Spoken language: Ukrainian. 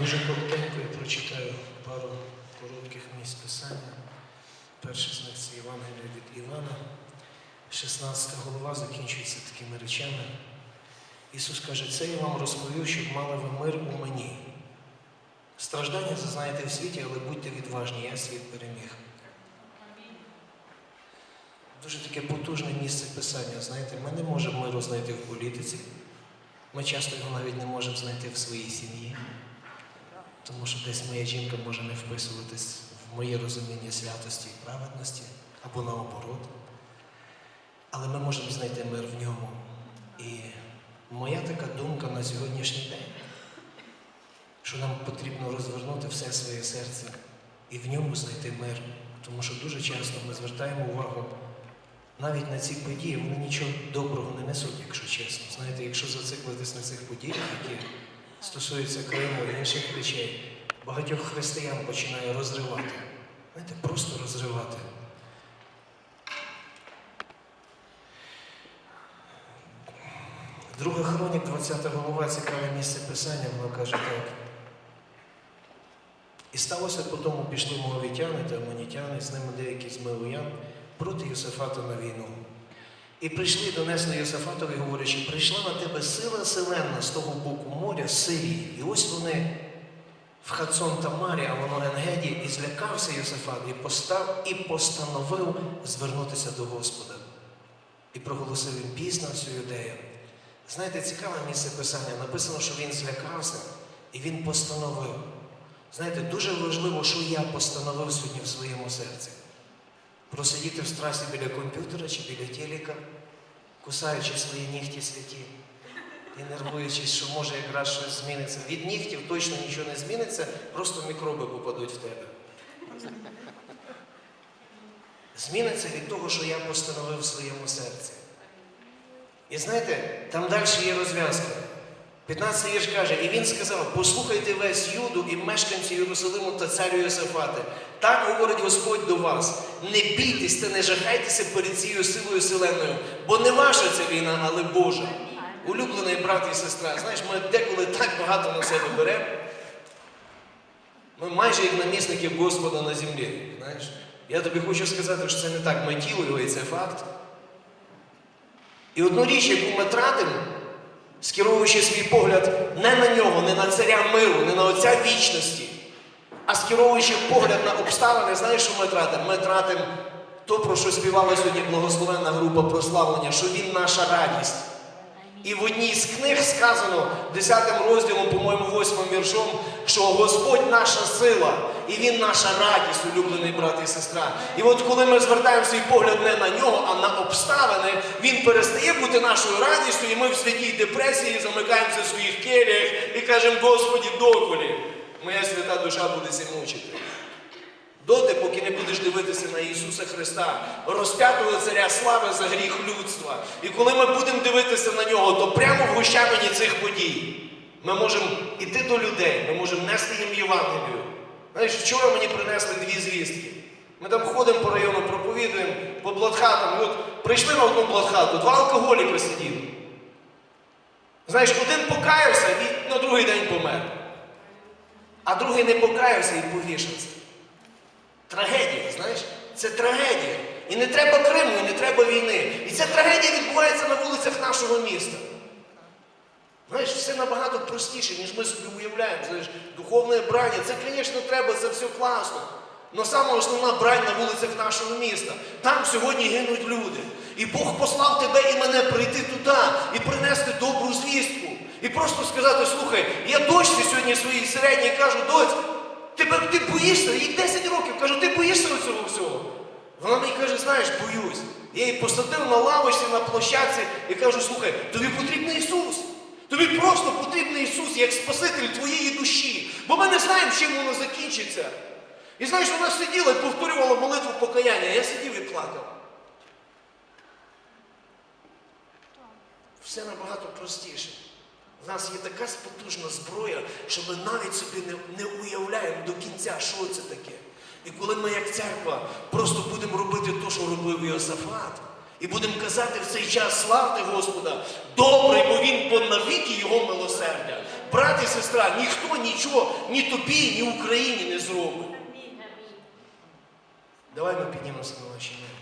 Дуже коротенько я прочитаю пару коротких місць писання. Перший з них це Євангелія від Івана, 16 голова закінчується такими речами. Ісус каже, це я вам розповів, щоб мали ви мир у мені. Страждання зазнаєте в світі, але будьте відважні, я світ переміг. Дуже таке потужне місце писання. Знаєте, ми не можемо миру знайти в політиці. Ми часто його навіть не можемо знайти в своїй сім'ї. Тому що десь моя жінка може не вписуватись в моє розуміння святості і праведності або наоборот. Але ми можемо знайти мир в ньому. І моя така думка на сьогоднішній день, що нам потрібно розвернути все своє серце і в ньому знайти мир. Тому що дуже часто ми звертаємо увагу навіть на ці події, вони нічого доброго не несуть, якщо чесно. Знаєте, якщо зациклитись на цих подіях, які стосуються Криму і інших речей, багатьох християн починає розривати. Знаєте, просто розривати. Друга хронік, 20 голова, цікаве місце писання, воно каже так. І сталося по тому пішли моавітяни та амонітяни, з ними деякі з Милуян, проти Йосифата на війну. І прийшли, донесли Йосифатові, говорячи, прийшла на тебе сила селенна з того боку моря, Сирії. І ось вони в Хацон Тамарі, а воно Енгеді, і злякався Йосифат, і постав і постановив звернутися до Господа. І проголосив він пісню всю юдею. Знаєте, цікаве місце писання. Написано, що він злякався і він постановив. Знаєте, дуже важливо, що я постановив сьогодні в своєму серці. Просидіти в страсі біля комп'ютера чи біля телека, кусаючи свої нігті святі і нервуючись, що може якраз щось зміниться. Від нігтів точно нічого не зміниться, просто мікроби попадуть в тебе. Зміниться від того, що я постановив в своєму серці. І знаєте, там далі є розв'язка. 15 вірш каже, і він сказав: послухайте весь Юду і мешканці Єрусалиму та царю Йосифати. Так говорить Господь до вас: не бійтесь та не жахайтеся перед цією силою селеною, бо не ваша ця війна, але Божа. Улюблений брат і сестра, знаєш, ми деколи так багато на себе беремо. Ми майже як намісники Господа на землі. Знаєш? Я тобі хочу сказати, що це не так. Ми тіло його, і це факт. І одну річ, яку ми тратимо, скеровуючи свій погляд не на нього, не на царя миру, не на отця вічності, а скеровуючи погляд на обставини, знаєш, що ми тратимо? Ми тратимо то, про що співала сьогодні благословенна група прославлення, що він наша радість. І в одній з книг сказано, 10 розділом, по-моєму, 8 віршом, що Господь наша сила, і Він наша радість, улюблений брат і сестра. І от коли ми звертаємо свій погляд не на нього, а на обставини, він перестає бути нашою радістю, і ми в святій депресії замикаємося в своїх келіях і кажемо, Господі, доколі, моя свята душа буде сі мучити. Доти, поки не будеш дивитися на Ісуса Христа, розп'ятого царя слави за гріх людства. І коли ми будемо дивитися на нього, то прямо в гущавині цих подій ми можемо іти до людей, ми можемо нести їм Євангелію. Знаєш, вчора мені принесли дві звістки. Ми там ходимо по району, проповідуємо по бладхатам. І от прийшли на одну бладхату, два алкоголіка сиділи. Знаєш, один покаявся і на другий день помер. А другий не покаявся і повішався. Трагедія, знаєш, це трагедія. І не треба Криму, і не треба війни. І ця трагедія відбувається на вулицях нашого міста. Знаєш, все набагато простіше, ніж ми собі уявляємо. Знаєш, духовне брання, це, звісно, треба, це все класно. Але саме основна брань на вулицях нашого міста. Там сьогодні гинуть люди. І Бог послав тебе і мене прийти туди і принести добру звістку. І просто сказати, слухай, я дочці сьогодні своїй середній кажу, доць, тебе, ти боїшся, їй 10 років, кажу, ти боїшся цього всього. Вона мені каже, знаєш, боюсь. Я її посадив на лавочці, на площадці і кажу, слухай, тобі потрібен Ісус. Тобі просто потрібен Ісус як Спаситель твоєї душі. Бо ми не знаємо, чим воно закінчиться. І знаєш, вона сиділа і повторювала молитву покаяння. Я сидів і плакав. Все набагато простіше. У нас є така потужна зброя, що ми навіть собі не, не уявляємо до кінця, що це таке. І коли ми, як церква, просто будемо робити те, що робив Йосафат, і будемо казати в цей час славте Господа, добрий, бо він бо навіки його милосердя. брат і сестра, ніхто нічого ні тобі, ні Україні не зробить. Давай ми піднімемося на наші ноги.